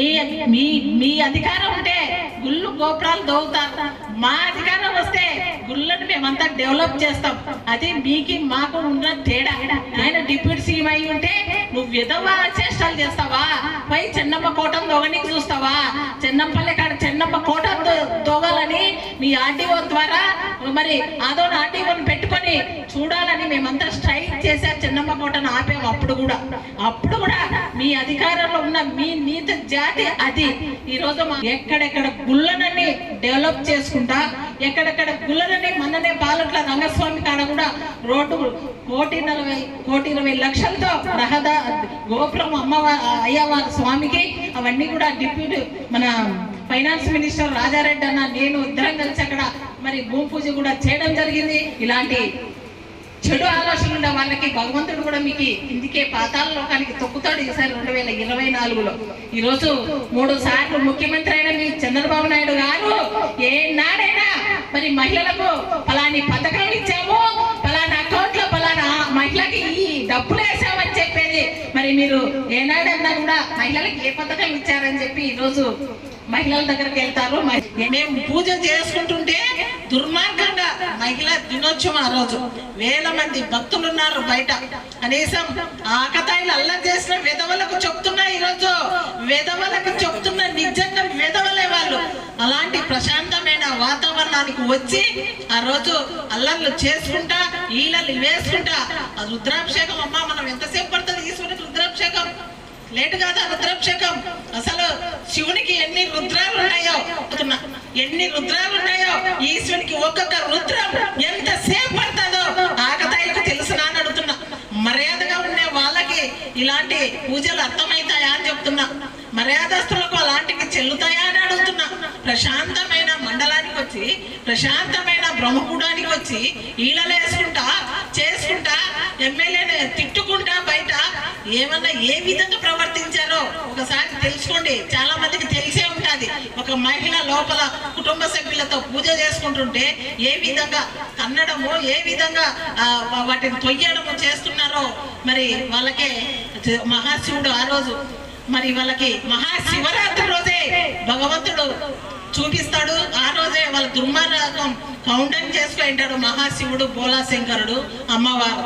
ఏ మీ మీ అధికారం ఉంటే గుళ్ళు గోపురాలు దోగుతారు మా అధికారం వస్తే గుళ్ళను మేమంతా డెవలప్ చేస్తాం. అది మీకి మాకు ఉన్న తేడా. ఆయన డిప్యూటీ సీఎం అయి ఉంటే నువ్వు విధవ చేష్టాలు చేస్తావా? పై చెన్నమ్మ కోటం దొగనికి చూస్తావా? చెన్నంపల్లె చిన్నమ్మ కోట తోగాలని మీ ఆర్టీఓ ద్వారా మరి అదో ఆర్టీఓని పెట్టుకొని చూడాలని మేమంతా స్ట్రైక్ చేశాం. చిన్నమ్మ కోటను ఆపాము అప్పుడు కూడా. అప్పుడు కూడా మీ అధికారంలో ఉన్న మీ నీత జాతి అది. ఈ రోజు ఎక్కడెక్కడ గుళ్ళనని డెవలప్ చేసుకుంటా ఎక్కడెక్కడ గుళ్ళనని మననే పాలట్ల రంగస్వామి కాడ కూడా రోడ్డు కోటి నలభై కోటి ఇరవై లక్షలతో రహదా గోపురం అమ్మవారి అయ్యవారి స్వామికి అవన్నీ కూడా డిప్యూటీ మన ఫైనాన్స్ మినిస్టర్ రాజారెడ్డి అన్న నేను ఇద్దరం కలిసి అక్కడ మరి భూమి పూజ కూడా చేయడం జరిగింది. ఇలాంటి చెడు ఆలోచనలు ఉన్న వాళ్ళకి భగవంతుడు కూడా మీకు ఇందుకే పాతాల లోకానికి తొక్కుతాడు ఈసారి రెండు వేల ఇరవై నాలుగులో. ఈరోజు మూడు సార్లు ముఖ్యమంత్రి అయిన మీ చంద్రబాబు నాయుడు గారు ఏనాడైనా మరి మహిళలకు ఫలాని పథకాలు ఇచ్చాము ఫలానా అకౌంట్లో ఫలానా మహిళకి మీరు ఏనాడన్నా కూడా మహిళలకు ఏ పథకం ఇచ్చారని చెప్పి ఈరోజు మహిళల దగ్గరికి వెళ్తారు. మేము పూజ చేసుకుంటుంటే దుర్మార్గంగా మహిళా దినోత్సవం ఆ రోజు. వేల మంది భక్తులు ఉన్నారు బయట. కనీసం ఆకతాయిలు అల్లరి చేసిన విధవలకు చెప్తున్నా ఈరోజు. విధవలకు చెప్తున్న నిజంగా విధవలే వాళ్ళు. అలాంటి ప్రశాంతమైన వాతావరణానికి వచ్చి ఆ రోజు అల్లర్లు చేసుకుంటా ఈలలు వేసుకుంటా ఆ రుద్రాభిషేకం అమ్మ మనం ఎంతసేపు లేటు కాదా రుద్రాభిషేకం. అసలు శివునికి ఎన్ని రుద్రాలు ఉన్నాయో చెప్తున్నా. ఎన్ని రుద్రాలు ఉన్నాయో ఈశ్వరునికి ఒక్కొక్క రుద్రం ఎంత సేపు పడుతుందో ఆకతాయికి తెలుసునా అని అడుగుతున్నా. మర్యాదగా ఉండే వాళ్ళకి ఇలాంటి పూజలు అర్థమవుతాయా అని చెప్తున్నా. మర్యాదస్తులకు అలాంటివి చెల్లుతాయా అని అడుగుతున్నా. ప్రశాంతమైన మండలానికి వచ్చి ప్రశాంతమైన బ్రహ్మకూడానికి వచ్చి ఈలలు వేసుకుంటా చేసుకుంటా ఎమ్మెల్యేని తిట్టుకుంటా బయట ఏమన్నా ఏ విధంగా ఒకసారి తెలుసుకోండి. చాలా మందికి తెలిసే ఉంటుంది. ఒక మహిళ లోపల కుటుంబ సభ్యులతో పూజ చేసుకుంటుంటే ఏ విధంగా కన్నడము ఏ విధంగా వాటిని తొయ్యడము చేస్తున్నారో మరి వాళ్ళకే మహాశివుడు ఆ రోజు మరి వాళ్ళకి మహాశివరాత్రి రోజే భగవంతుడు చూపిస్తాడు. ఆ రోజే వాళ్ళ దుర్మార్గం కౌంటర్ చేసుకుంటాడు మహాశివుడు బోలాశంకరుడు అమ్మవారు.